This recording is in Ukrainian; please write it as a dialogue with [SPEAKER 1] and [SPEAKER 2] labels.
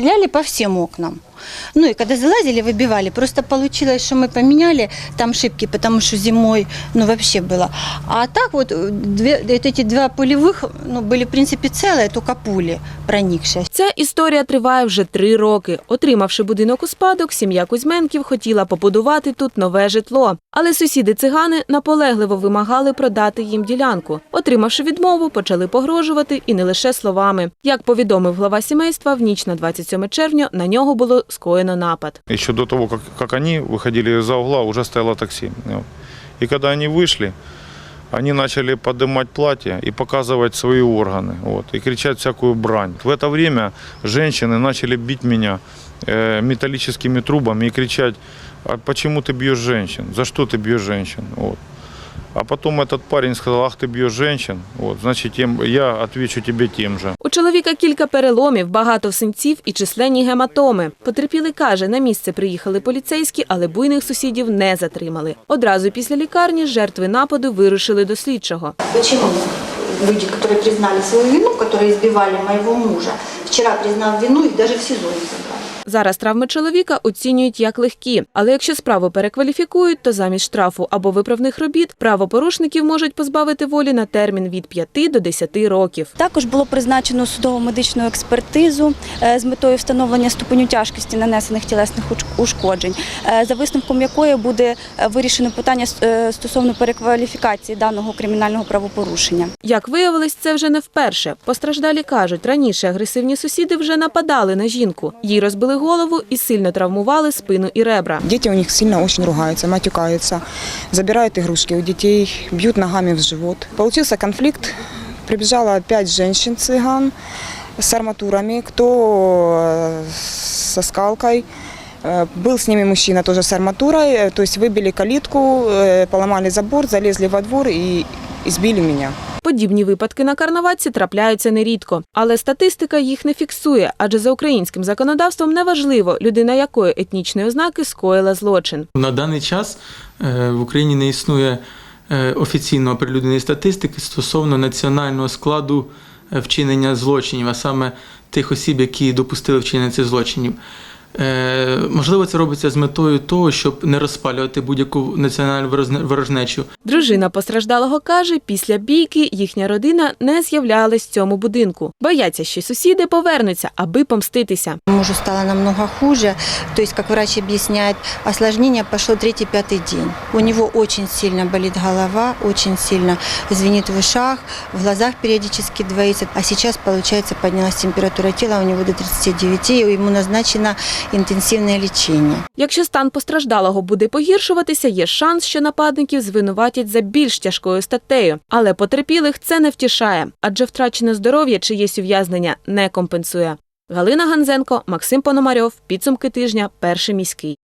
[SPEAKER 1] стреляли по всем окнам. Ну и когда залазили, выбивали. Просто получилось, что мы поменяли там шибки, потому что зимой, ну вообще было. А так вот, э, две, вот эти два пулевых, ну, были в принципе целые, только пули проникшие.
[SPEAKER 2] Ця історія триває вже три роки. Отримавши будинок у спадок, сім'я Кузьменків хотіла побудувати тут нове житло. Але сусіди цигани наполегливо вимагали продати їм ділянку. Отримавши відмову, почали погрожувати і не лише словами. Як повідомив глава сімейства, в ніч на 27 червня на нього було скоєно напад.
[SPEAKER 3] Еще до того, как, они выходили из-за угла, уже стояло такси. И когда они вышли, они начали поднимать платье и показывать свои органы. Вот, и кричать всякую брань. В это время женщины начали бить меня э, металлическими трубами и кричать, а почему ты бьешь женщин? За что ты бьешь женщин? Вот. А потом этот парень сказал, ах, ты бьешь женщин, вот, значит, я отвечу тебе тем же.
[SPEAKER 2] Чоловіка кілька переломів, багато синців і численні гематоми. Потерпілий каже, на місце приїхали поліцейські, але буйних сусідів не затримали. Одразу після лікарні жертви нападу вирушили до слідчого.
[SPEAKER 1] Чому люди, які признали свою вину, які збивали моєго мужа, вчора признав вину, і даже в СІЗО не забрали?
[SPEAKER 2] Зараз травми чоловіка оцінюють як легкі, але якщо справу перекваліфікують, то замість штрафу або виправних робіт правопорушників можуть позбавити волі на термін від 5 до 10 років.
[SPEAKER 4] Також було призначено судово-медичну експертизу е, з метою встановлення ступеню тяжкості нанесених тілесних ушкоджень, е, за висновком якої буде е, вирішено питання стосовно перекваліфікації даного кримінального правопорушення.
[SPEAKER 2] Як виявилось, це вже не вперше. Постраждалі кажуть, раніше агресивні сусіди вже нападали на жінку. Їй розбили голову і сильно травмували спину і ребра.
[SPEAKER 5] Дети у них сильно очень ругаются, матюкаются, забирают игрушки у детей, бьют ногами в живот. Получился конфликт, прибежало опять женщин-цыган с арматурами, кто э, со скалкой. Э, Был с ними мужчина тоже с арматурой, э, то есть выбили калитку, э, поломали забор, залезли во двор и избили меня.
[SPEAKER 2] Подібні випадки на карнаватці трапляються нерідко, але статистика їх не фіксує, адже за українським законодавством неважливо, людина якої етнічної ознаки скоїла злочин.
[SPEAKER 6] На даний час е, в Україні не існує е, офіційно оприлюдненої статистики стосовно національного складу е, вчинення злочинів, а саме тих осіб, які допустили вчинення цих злочинів. Е, Можливо, це робиться з метою того, щоб не розпалювати будь-яку національну ворожнечу.
[SPEAKER 2] Дружина постраждалого каже, після бійки їхня родина не з'являлась в цьому будинку. Бояться, що сусіди повернуться, аби помститися.
[SPEAKER 1] Мужу стало намного хуже. То есть, как врач объясняет, осложнение пошло третий-пятый день. У него очень сильно болит голова, очень сильно звенит в ушах, в глазах периодически двоится. А сейчас, получается, поднялась температура тела у него до 39, и ему назначено интенсивное лечение.
[SPEAKER 2] Якщо стан постраждалого буде погіршуватися, є шанс, що нападників звинуватять за більш тяжкою статтею. Але потерпілих це не втішає, адже втрачене здоров'я чиєсь ув'язнення не компенсує. Галина Ганзенко, Максим Пономарьов. Підсумки тижня. Перший міський.